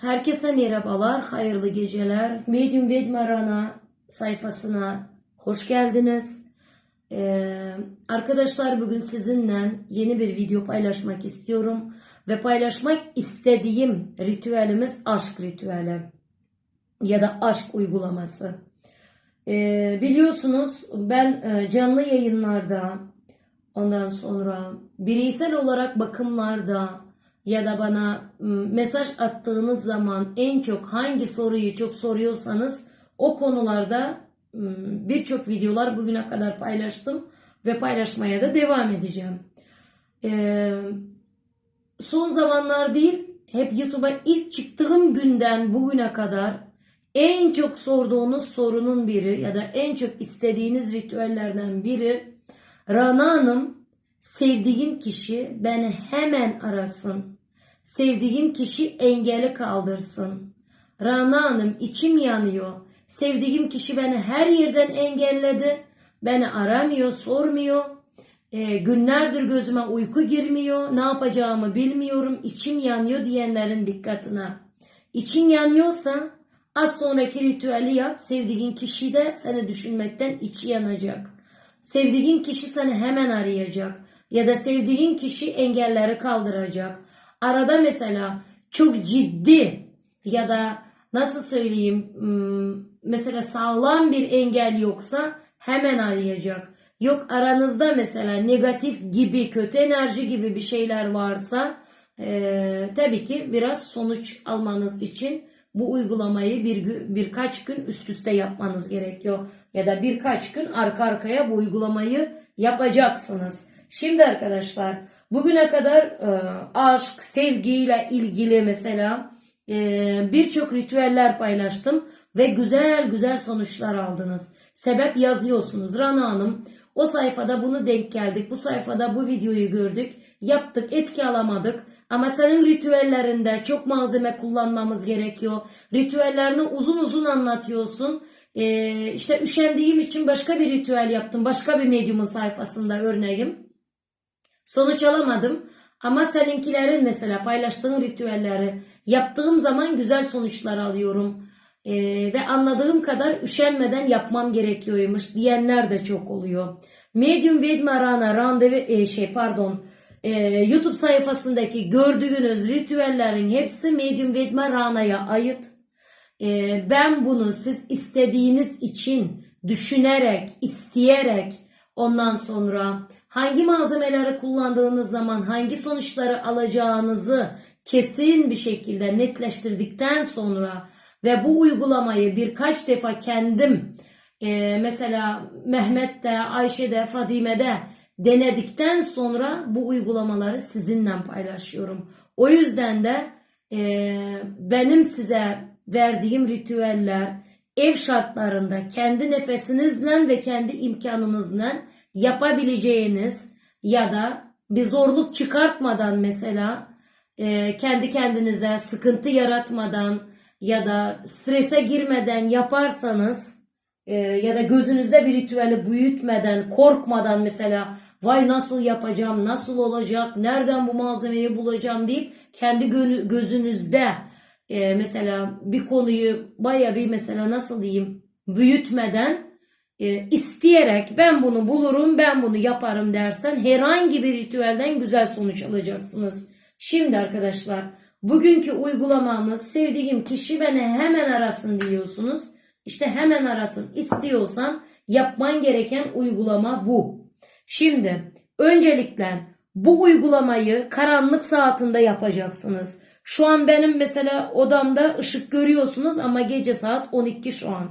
Herkese merhabalar, hayırlı geceler. Medium Vedma Rana sayfasına hoş geldiniz. Ee, arkadaşlar bugün sizinle yeni bir video paylaşmak istiyorum. Ve paylaşmak istediğim ritüelimiz aşk ritüeli. Ya da aşk uygulaması. Ee, biliyorsunuz ben e, canlı yayınlarda ondan sonra bireysel olarak bakımlarda ya da bana m, mesaj attığınız zaman en çok hangi soruyu çok soruyorsanız o konularda m, birçok videolar bugüne kadar paylaştım ve paylaşmaya da devam edeceğim. Son zamanlar değil hep YouTube'a ilk çıktığım günden bugüne kadar en çok sorduğunuz sorunun biri ya da en çok istediğiniz ritüellerden biri Rana Hanım sevdiğim kişi beni hemen arasın. Sevdiğim kişi engeli kaldırsın. Rana Hanım içim yanıyor. Sevdiğim kişi beni her yerden engelledi. Beni aramıyor, sormuyor. E, günlerdir gözüme uyku girmiyor. Ne yapacağımı bilmiyorum. İçim yanıyor diyenlerin dikkatine. İçin yanıyorsa az sonraki ritüeli yap. Sevdiğin kişi de seni düşünmekten içi yanacak. Sevdiğin kişi seni hemen arayacak. Ya da sevdiğin kişi engelleri kaldıracak. Arada mesela çok ciddi ya da nasıl söyleyeyim mesela sağlam bir engel yoksa hemen arayacak. Yok aranızda mesela negatif gibi kötü enerji gibi bir şeyler varsa eee, tabii ki biraz sonuç almanız için bu uygulamayı bir birkaç gün üst üste yapmanız gerekiyor. Ya da birkaç gün arka arkaya bu uygulamayı yapacaksınız. Şimdi arkadaşlar bugüne kadar e, aşk, sevgiyle ilgili mesela e, birçok ritüeller paylaştım ve güzel güzel sonuçlar aldınız. Sebep yazıyorsunuz Rana Hanım. O sayfada bunu denk geldik. Bu sayfada bu videoyu gördük. Yaptık, etki alamadık. Ama senin ritüellerinde çok malzeme kullanmamız gerekiyor. Ritüellerini uzun uzun anlatıyorsun. Ee, işte üşendiğim için başka bir ritüel yaptım. Başka bir medyumun sayfasında örneğim. Sonuç alamadım. Ama seninkilerin mesela paylaştığın ritüelleri yaptığım zaman güzel sonuçlar alıyorum. Ee, ve anladığım kadar üşenmeden yapmam gerekiyormuş diyenler de çok oluyor. Medium Vedma Rana randevu e, şey pardon e, YouTube sayfasındaki gördüğünüz ritüellerin hepsi Medium Vedma Rana'ya ait. Ee, ben bunu siz istediğiniz için düşünerek, isteyerek ondan sonra hangi malzemeleri kullandığınız zaman hangi sonuçları alacağınızı kesin bir şekilde netleştirdikten sonra ve bu uygulamayı birkaç defa kendim e, mesela Mehmet'te, Ayşe'de, Fadime'de denedikten sonra bu uygulamaları sizinle paylaşıyorum. O yüzden de e, benim size verdiğim ritüeller ev şartlarında kendi nefesinizle ve kendi imkanınızla yapabileceğiniz ya da bir zorluk çıkartmadan mesela e, kendi kendinize sıkıntı yaratmadan ya da strese girmeden yaparsanız e, ya da gözünüzde bir ritüeli büyütmeden, korkmadan mesela vay nasıl yapacağım, nasıl olacak, nereden bu malzemeyi bulacağım? deyip kendi gözünüzde e, mesela bir konuyu baya bir mesela nasıl diyeyim? büyütmeden e, isteyerek ben bunu bulurum, ben bunu yaparım dersen herhangi bir ritüelden güzel sonuç alacaksınız. Şimdi arkadaşlar bugünkü uygulamamız sevdiğim kişi beni hemen arasın diyorsunuz. İşte hemen arasın istiyorsan yapman gereken uygulama bu. Şimdi öncelikle bu uygulamayı karanlık saatinde yapacaksınız. Şu an benim mesela odamda ışık görüyorsunuz ama gece saat 12 şu an.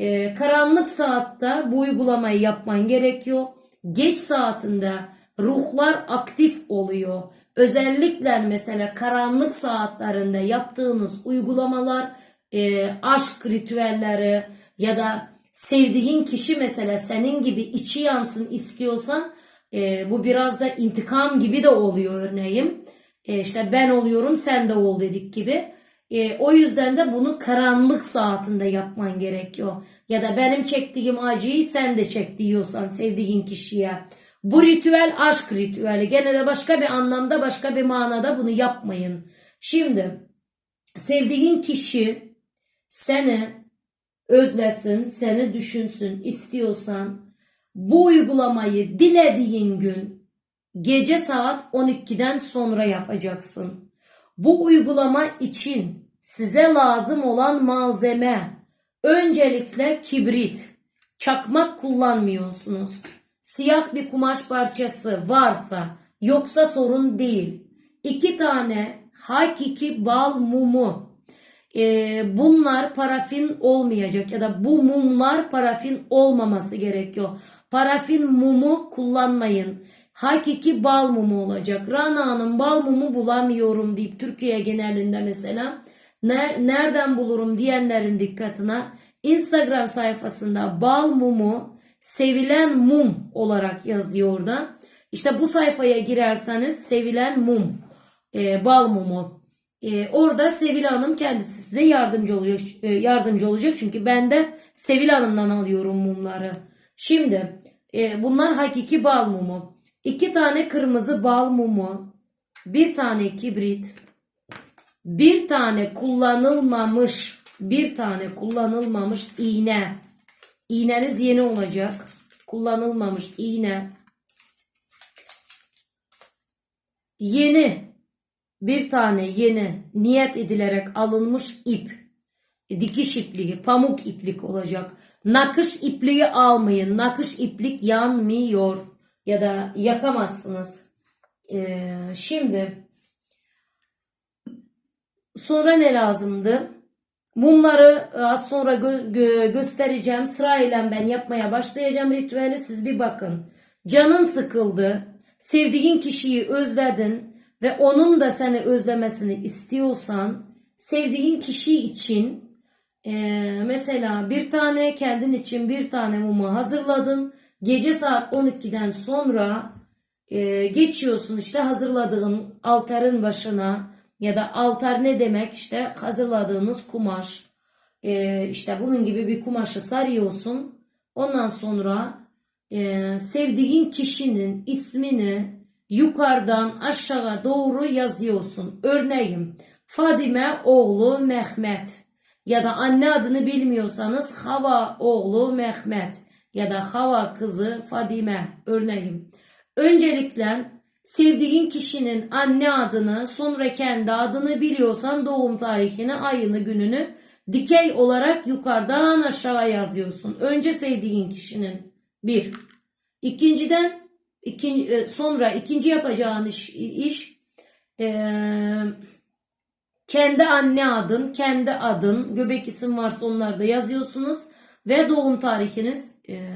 Ee, karanlık saatte bu uygulamayı yapman gerekiyor. Geç saatinde ruhlar aktif oluyor. Özellikle mesela karanlık saatlerinde yaptığınız uygulamalar e, aşk ritüelleri ya da sevdiğin kişi mesela senin gibi içi yansın istiyorsan e, bu biraz da intikam gibi de oluyor örneğin. E, işte ben oluyorum sen de ol dedik gibi. E, o yüzden de bunu karanlık saatinde yapman gerekiyor. Ya da benim çektiğim acıyı sen de çek diyorsan sevdiğin kişiye. Bu ritüel aşk ritüeli. Gene de başka bir anlamda başka bir manada bunu yapmayın. Şimdi sevdiğin kişi seni özlesin, seni düşünsün istiyorsan bu uygulamayı dilediğin gün gece saat 12'den sonra yapacaksın. Bu uygulama için size lazım olan malzeme öncelikle kibrit, çakmak kullanmıyorsunuz. Siyah bir kumaş parçası varsa yoksa sorun değil. İki tane hakiki bal mumu. Ee, bunlar parafin olmayacak ya da bu mumlar parafin olmaması gerekiyor. Parafin mumu kullanmayın. Hakiki bal mumu olacak. Rana'nın bal mumu bulamıyorum deyip Türkiye genelinde mesela ner- nereden bulurum diyenlerin dikkatine Instagram sayfasında bal mumu sevilen mum olarak yazıyor orada. İşte bu sayfaya girerseniz sevilen mum, e, bal mumu. E, orada Sevil Hanım kendisi size yardımcı olacak, e, yardımcı olacak çünkü ben de Sevil Hanım'dan alıyorum mumları. Şimdi e, bunlar hakiki bal mumu. İki tane kırmızı bal mumu, bir tane kibrit, bir tane kullanılmamış, bir tane kullanılmamış iğne. İğneniz yeni olacak. Kullanılmamış iğne. Yeni bir tane yeni niyet edilerek alınmış ip. Dikiş ipliği, pamuk iplik olacak. Nakış ipliği almayın. Nakış iplik yanmıyor ya da yakamazsınız. Ee, şimdi sonra ne lazımdı? Mumları az sonra gö- gö- göstereceğim. Sırayla ben yapmaya başlayacağım ritüeli. Siz bir bakın. Canın sıkıldı. Sevdiğin kişiyi özledin ve onun da seni özlemesini istiyorsan sevdiğin kişi için eee, mesela bir tane kendin için bir tane mumu hazırladın. Gece saat 12'den sonra e, geçiyorsun işte hazırladığın altarın başına ya da altar ne demek? İşte hazırladığınız kumaş. E, işte bunun gibi bir kumaşı sarıyorsun. Ondan sonra e, sevdiğin kişinin ismini yukarıdan aşağı doğru yazıyorsun. Örneğin Fadime oğlu Mehmet. Ya da anne adını bilmiyorsanız Hava oğlu Mehmet. Ya da Hava kızı Fadime örneğin. Öncelikle sevdiğin kişinin anne adını sonra kendi adını biliyorsan doğum tarihini, ayını, gününü dikey olarak yukarıdan aşağı yazıyorsun. Önce sevdiğin kişinin bir. İkinciden ikinci, e, sonra ikinci yapacağın iş, iş eee kendi anne adın, kendi adın, göbek isim varsa onları da yazıyorsunuz ve doğum tarihiniz e,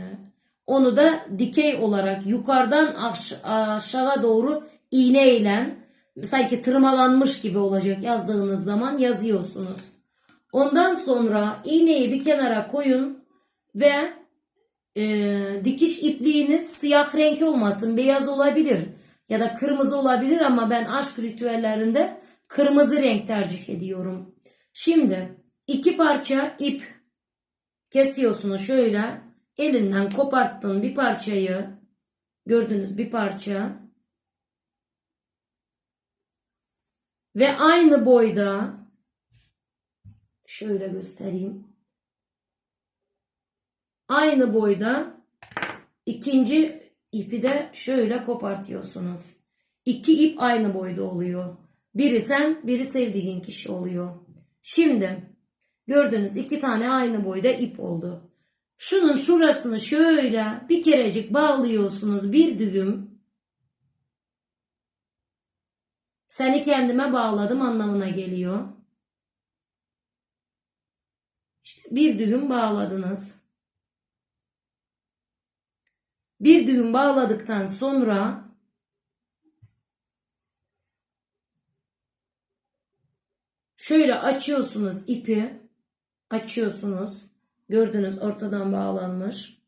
onu da dikey olarak yukarıdan aş- aşağı doğru iğne ile sanki tırmalanmış gibi olacak yazdığınız zaman yazıyorsunuz. Ondan sonra iğneyi bir kenara koyun ve e, dikiş ipliğiniz siyah renk olmasın, beyaz olabilir ya da kırmızı olabilir ama ben aşk ritüellerinde kırmızı renk tercih ediyorum. Şimdi iki parça ip kesiyorsunuz şöyle elinden koparttın bir parçayı gördünüz bir parça ve aynı boyda şöyle göstereyim aynı boyda ikinci ipi de şöyle kopartıyorsunuz. İki ip aynı boyda oluyor. Biri sen, biri sevdiğin kişi oluyor. Şimdi gördünüz iki tane aynı boyda ip oldu. Şunun şurasını şöyle bir kerecik bağlıyorsunuz bir düğüm. Seni kendime bağladım anlamına geliyor. İşte bir düğüm bağladınız. Bir düğüm bağladıktan sonra şöyle açıyorsunuz ipi. Açıyorsunuz. Gördünüz ortadan bağlanmış.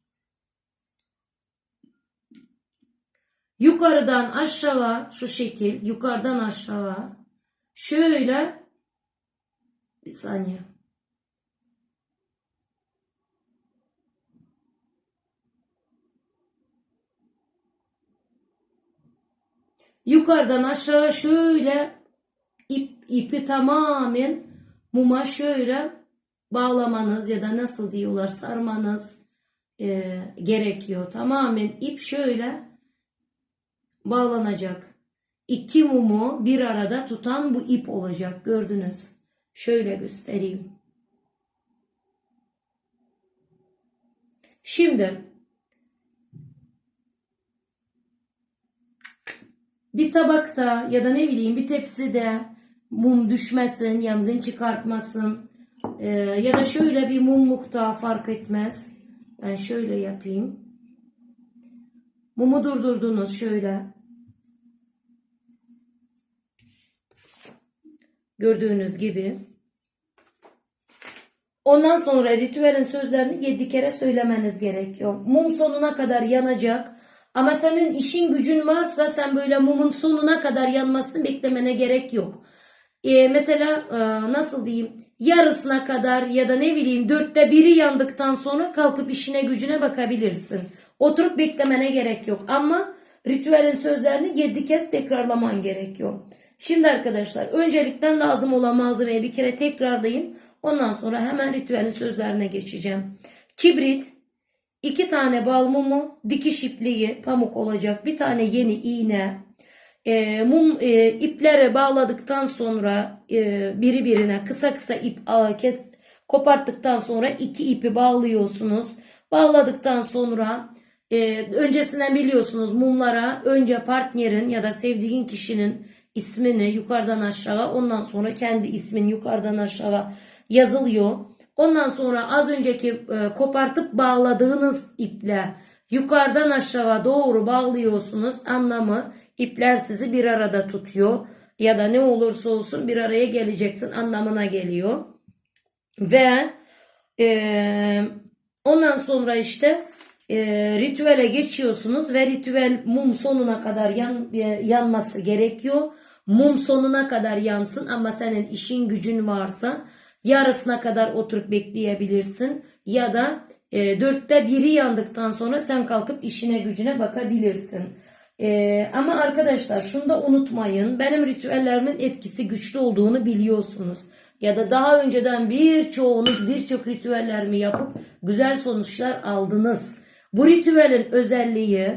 Yukarıdan aşağı şu şekil yukarıdan aşağı şöyle bir saniye. Yukarıdan aşağı şöyle ip, ipi tamamen muma şöyle bağlamanız ya da nasıl diyorlar sarmanız e, gerekiyor. Tamamen ip şöyle bağlanacak. İki mumu bir arada tutan bu ip olacak. Gördünüz. Şöyle göstereyim. Şimdi bir tabakta ya da ne bileyim bir tepside mum düşmesin, yangın çıkartmasın. Ee, ya da şöyle bir mumlukta fark etmez. Ben şöyle yapayım. Mumu durdurdunuz şöyle. Gördüğünüz gibi. Ondan sonra ritüelin sözlerini yedi kere söylemeniz gerekiyor. Mum sonuna kadar yanacak. Ama senin işin gücün varsa sen böyle mumun sonuna kadar yanmasını beklemene gerek yok. Ee, mesela e, nasıl diyeyim yarısına kadar ya da ne bileyim dörtte biri yandıktan sonra kalkıp işine gücüne bakabilirsin. Oturup beklemene gerek yok. Ama ritüelin sözlerini yedi kez tekrarlaman gerekiyor. Şimdi arkadaşlar öncelikten lazım olan malzemeyi bir kere tekrarlayın. Ondan sonra hemen ritüelin sözlerine geçeceğim. Kibrit, iki tane bal mumu, dikiş ipliği, pamuk olacak, bir tane yeni iğne, e, mum e, iplere bağladıktan sonra e, biri birine kısa kısa ip a, kes koparttıktan sonra iki ipi bağlıyorsunuz. Bağladıktan sonra e, öncesinden biliyorsunuz mumlara önce partnerin ya da sevdiğin kişinin ismini yukarıdan aşağı ondan sonra kendi ismin yukarıdan aşağı yazılıyor. Ondan sonra az önceki e, kopartıp bağladığınız iple yukarıdan aşağı doğru bağlıyorsunuz. Anlamı ipler sizi bir arada tutuyor ya da ne olursa olsun bir araya geleceksin anlamına geliyor. Ve e, ondan sonra işte e, ritüele geçiyorsunuz ve ritüel mum sonuna kadar yan, e, yanması gerekiyor. Mum sonuna kadar yansın ama senin işin gücün varsa yarısına kadar oturup bekleyebilirsin ya da e, dörtte biri yandıktan sonra sen kalkıp işine gücüne bakabilirsin. E, ama arkadaşlar şunu da unutmayın benim ritüellerimin etkisi güçlü olduğunu biliyorsunuz. Ya da daha önceden birçoğunuz birçok ritüellerimi yapıp güzel sonuçlar aldınız. Bu ritüelin özelliği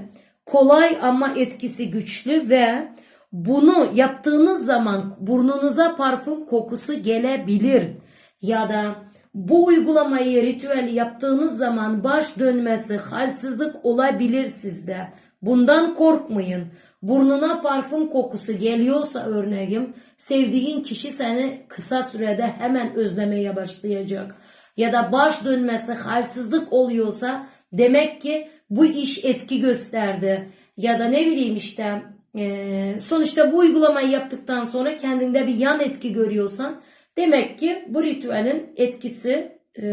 kolay ama etkisi güçlü ve bunu yaptığınız zaman burnunuza parfüm kokusu gelebilir. Ya da bu uygulamayı ritüel yaptığınız zaman baş dönmesi, halsizlik olabilir sizde. Bundan korkmayın. Burnuna parfüm kokusu geliyorsa örneğin sevdiğin kişi seni kısa sürede hemen özlemeye başlayacak. Ya da baş dönmesi, halsizlik oluyorsa demek ki bu iş etki gösterdi. Ya da ne bileyim işte e, sonuçta bu uygulamayı yaptıktan sonra kendinde bir yan etki görüyorsan demek ki bu ritüelin etkisi e,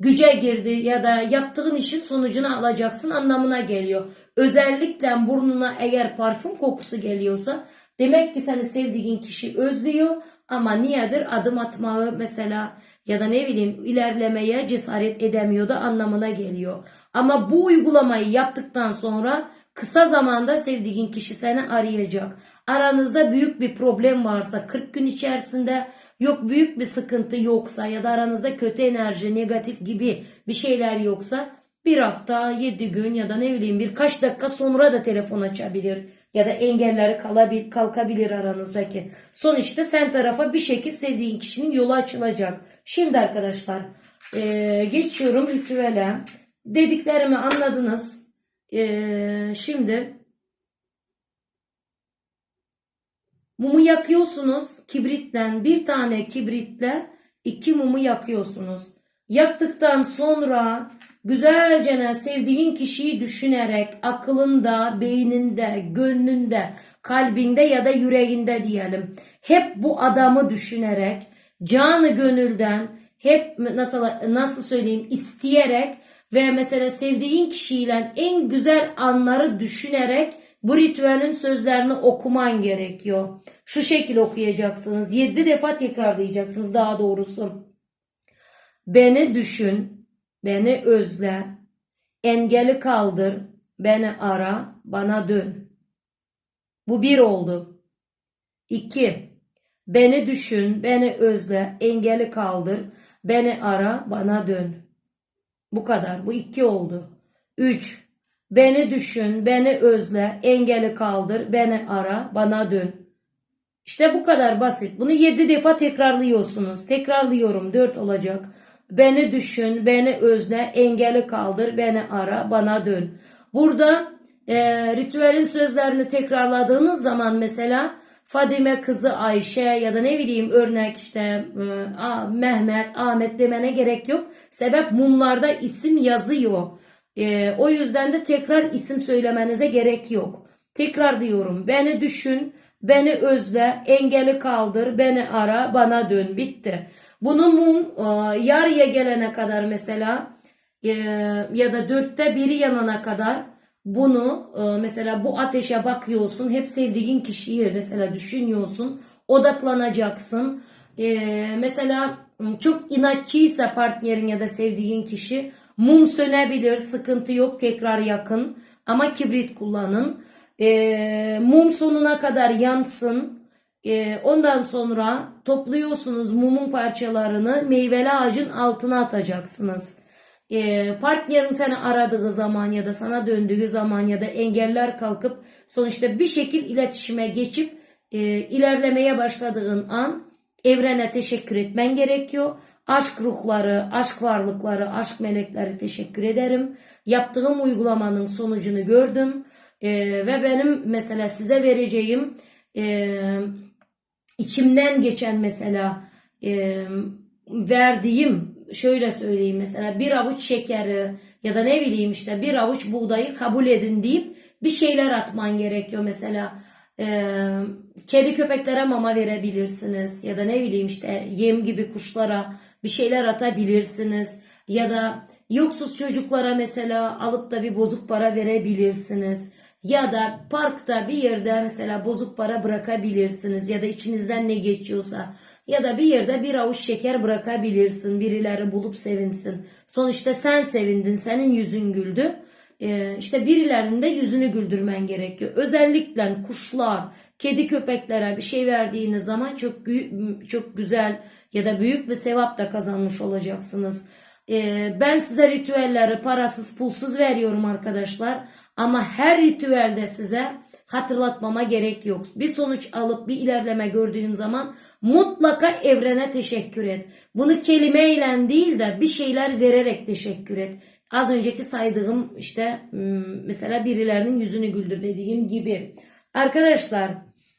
güce girdi ya da yaptığın işin sonucunu alacaksın anlamına geliyor. Özellikle burnuna eğer parfüm kokusu geliyorsa demek ki seni sevdiğin kişi özlüyor ama niyedir adım atmayı mesela ya da ne bileyim ilerlemeye cesaret edemiyor da anlamına geliyor. Ama bu uygulamayı yaptıktan sonra kısa zamanda sevdiğin kişi seni arayacak. Aranızda büyük bir problem varsa 40 gün içerisinde yok büyük bir sıkıntı yoksa ya da aranızda kötü enerji, negatif gibi bir şeyler yoksa bir hafta, yedi gün ya da ne bileyim birkaç dakika sonra da telefon açabilir. Ya da engelleri kalabilir, kalkabilir aranızdaki. Sonuçta sen tarafa bir şekil sevdiğin kişinin yolu açılacak. Şimdi arkadaşlar e, geçiyorum ritüele. Dediklerimi anladınız. E, şimdi mumu yakıyorsunuz kibritten bir tane kibritle iki mumu yakıyorsunuz. Yaktıktan sonra güzelce sevdiğin kişiyi düşünerek aklında, beyninde, gönlünde, kalbinde ya da yüreğinde diyelim. Hep bu adamı düşünerek canı gönülden hep nasıl nasıl söyleyeyim isteyerek ve mesela sevdiğin kişiyle en güzel anları düşünerek bu ritüelin sözlerini okuman gerekiyor. Şu şekil okuyacaksınız. Yedi defa tekrarlayacaksınız daha doğrusu. Beni düşün, beni özle, engeli kaldır, beni ara, bana dön. Bu bir oldu. İki, Beni düşün, beni özle, engeli kaldır, beni ara, bana dön. Bu kadar. Bu iki oldu. Üç. Beni düşün, beni özle, engeli kaldır, beni ara, bana dön. İşte bu kadar basit. Bunu yedi defa tekrarlıyorsunuz. Tekrarlıyorum. Dört olacak. Beni düşün, beni özle, engeli kaldır, beni ara, bana dön. Burada e, ritüelin sözlerini tekrarladığınız zaman mesela Fadime kızı Ayşe ya da ne bileyim örnek işte e, Mehmet, Ahmet demene gerek yok. Sebep mumlarda isim yazıyor. E, o yüzden de tekrar isim söylemenize gerek yok. Tekrar diyorum. Beni düşün, beni özle, engeli kaldır, beni ara, bana dön. Bitti. Bunu mum e, yarıya gelene kadar mesela e, ya da dörtte biri yanana kadar bunu e, mesela bu ateşe bakıyorsun. Hep sevdiğin kişiyi mesela düşünüyorsun. Odaklanacaksın. E, mesela çok inatçıysa partnerin ya da sevdiğin kişi mum sönebilir. Sıkıntı yok. Tekrar yakın. Ama kibrit kullanın. E, mum sonuna kadar yansın. Ondan sonra topluyorsunuz mumun parçalarını meyveli ağacın altına atacaksınız. E, partnerin seni aradığı zaman ya da sana döndüğü zaman ya da engeller kalkıp sonuçta bir şekil iletişime geçip e, ilerlemeye başladığın an evrene teşekkür etmen gerekiyor. Aşk ruhları, aşk varlıkları, aşk melekleri teşekkür ederim. Yaptığım uygulamanın sonucunu gördüm. E, ve benim mesela size vereceğim e, içimden geçen mesela e, verdiğim şöyle söyleyeyim mesela bir avuç şekeri ya da ne bileyim işte bir avuç buğdayı kabul edin deyip bir şeyler atman gerekiyor mesela. E, kedi köpeklere mama verebilirsiniz ya da ne bileyim işte yem gibi kuşlara bir şeyler atabilirsiniz. Ya da yoksuz çocuklara mesela alıp da bir bozuk para verebilirsiniz. Ya da parkta bir yerde mesela bozuk para bırakabilirsiniz ya da içinizden ne geçiyorsa ya da bir yerde bir avuç şeker bırakabilirsin birileri bulup sevinsin. Sonuçta sen sevindin senin yüzün güldü. Ee, işte birilerinin de yüzünü güldürmen gerekiyor. Özellikle kuşlar, kedi köpeklere bir şey verdiğiniz zaman çok çok güzel ya da büyük bir sevap da kazanmış olacaksınız. Ee, ben size ritüelleri parasız pulsuz veriyorum arkadaşlar. Ama her ritüelde size hatırlatmama gerek yok. Bir sonuç alıp bir ilerleme gördüğün zaman mutlaka evrene teşekkür et. Bunu kelimeyle değil de bir şeyler vererek teşekkür et. Az önceki saydığım işte hmm, mesela birilerinin yüzünü güldür dediğim gibi. Arkadaşlar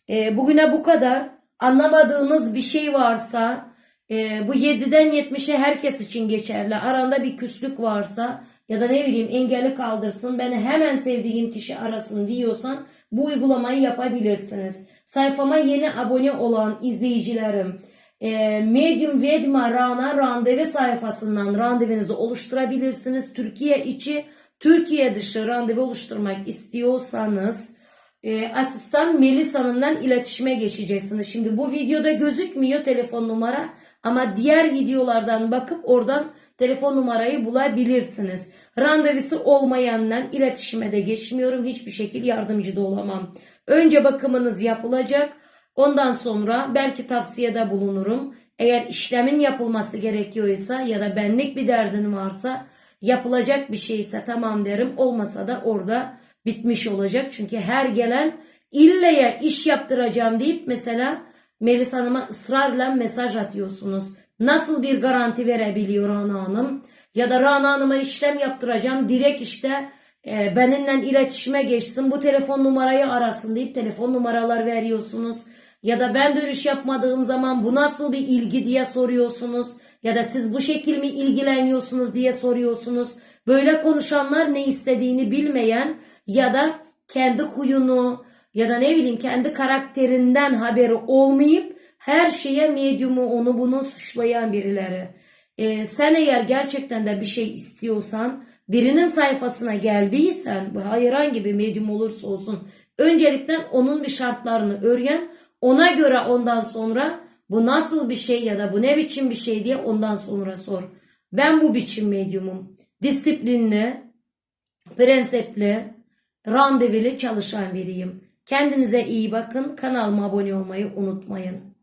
e, bugüne bu kadar. Anlamadığınız bir şey varsa e, bu 7'den 70'e herkes için geçerli. Aranda bir küslük varsa ya da ne bileyim engeli kaldırsın beni hemen sevdiğin kişi arasın diyorsan bu uygulamayı yapabilirsiniz. Sayfama yeni abone olan izleyicilerim e, Medium Vedma Rana randevu sayfasından randevunuzu oluşturabilirsiniz. Türkiye içi, Türkiye dışı randevu oluşturmak istiyorsanız e, asistan Melis Hanım'dan iletişime geçeceksiniz. Şimdi bu videoda gözükmüyor telefon numara ama diğer videolardan bakıp oradan telefon numarayı bulabilirsiniz. Randevusu olmayanla iletişime de geçmiyorum. Hiçbir şekil yardımcı da olamam. Önce bakımınız yapılacak. Ondan sonra belki tavsiyede bulunurum. Eğer işlemin yapılması gerekiyorsa ya da benlik bir derdin varsa yapılacak bir şeyse tamam derim. Olmasa da orada bitmiş olacak. Çünkü her gelen illeye iş yaptıracağım deyip mesela Melis Hanım'a ısrarla mesaj atıyorsunuz. Nasıl bir garanti verebiliyor Rana Hanım? Ya da Rana Hanım'a işlem yaptıracağım. Direkt işte e, benimle iletişime geçsin. Bu telefon numarayı arasın deyip telefon numaralar veriyorsunuz. Ya da ben dönüş yapmadığım zaman bu nasıl bir ilgi diye soruyorsunuz. Ya da siz bu şekil mi ilgileniyorsunuz diye soruyorsunuz. Böyle konuşanlar ne istediğini bilmeyen ya da kendi huyunu ya da ne bileyim kendi karakterinden haberi olmayıp her şeye medyumu onu bunu suçlayan birileri. Ee, sen eğer gerçekten de bir şey istiyorsan birinin sayfasına geldiysen bu herhangi bir medyum olursa olsun öncelikle onun bir şartlarını öğren ona göre ondan sonra bu nasıl bir şey ya da bu ne biçim bir şey diye ondan sonra sor. Ben bu biçim medyumum. Disiplinli, prensipli, randevulu çalışan biriyim. Kendinize iyi bakın. Kanalıma abone olmayı unutmayın.